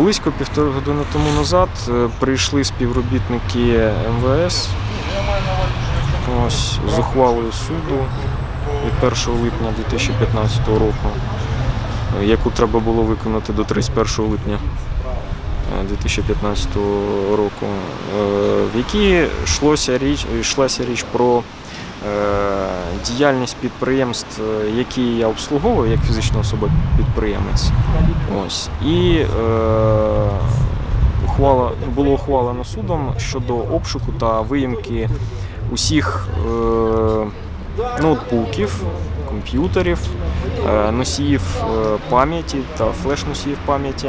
Близько півтори години тому назад е, прийшли співробітники МВС. Ось, з ухвалою суду від 1 липня 2015 року, е, яку треба було виконати до 31 липня е, 2015 року, е, в якій йшлося річ, йшлася річ про діяльність підприємств, е, які я обслуговую як фізична особа підприємець. Ось. І е, ухвала, було ухвалено судом щодо обшуку та виїмки усіх е, ноутбуків, комп'ютерів, е, носіїв е, пам'яті та флеш-носіїв пам'яті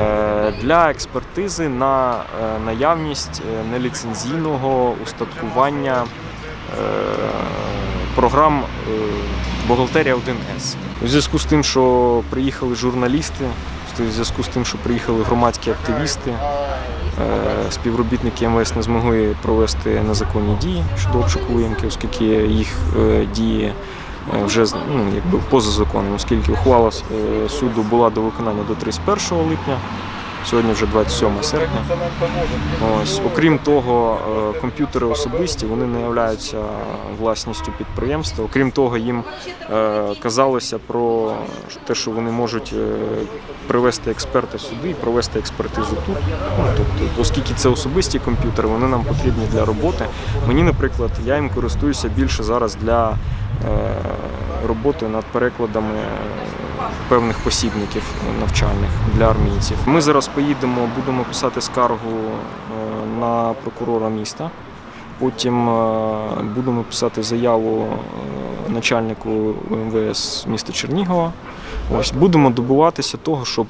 е, для експертизи на наявність неліцензійного устаткування програм е, Бухгалтерія 1С. У зв'язку з тим, що приїхали журналісти, в зв'язку з тим, що приїхали громадські активісти, е, співробітники МВС не змогли провести незаконні дії щодо обшуку виїмки, оскільки їх е, дії вже ну, якби поза законом, оскільки ухвала суду була до виконання до 31 липня. Сьогодні вже 27 серпня. Ось, окрім того, е, комп'ютери особисті вони не являються власністю підприємства. Окрім того, їм е, казалося про те, що вони можуть е, привести експерта сюди і провести експертизу тут. Ну, тобто, оскільки це особисті комп'ютери, вони нам потрібні для роботи. Мені, наприклад, я їм користуюся більше зараз для роботи над перекладами е, певних посібників навчальних для армійців. Ми зараз поїдемо, будемо писати скаргу е, на прокурора міста. Потім е, будемо писати заяву начальнику МВС міста Чернігова. Ось будемо добиватися того, щоб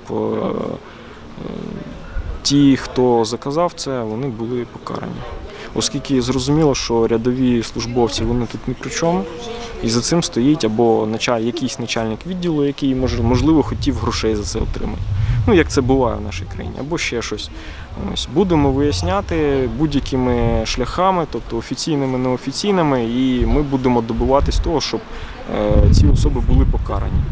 ті, хто заказав це, вони були покарані. Оскільки зрозуміло, що рядові службовці вони тут ні при чому, і за цим стоїть або началь, якийсь начальник відділу, який можливо хотів грошей за це отримати. Ну, як це буває в нашій країні, або ще щось. Ось будемо виясняти будь-якими шляхами, тобто офіційними, неофіційними, і ми будемо добиватись того, щоб е, ці особи були покарані.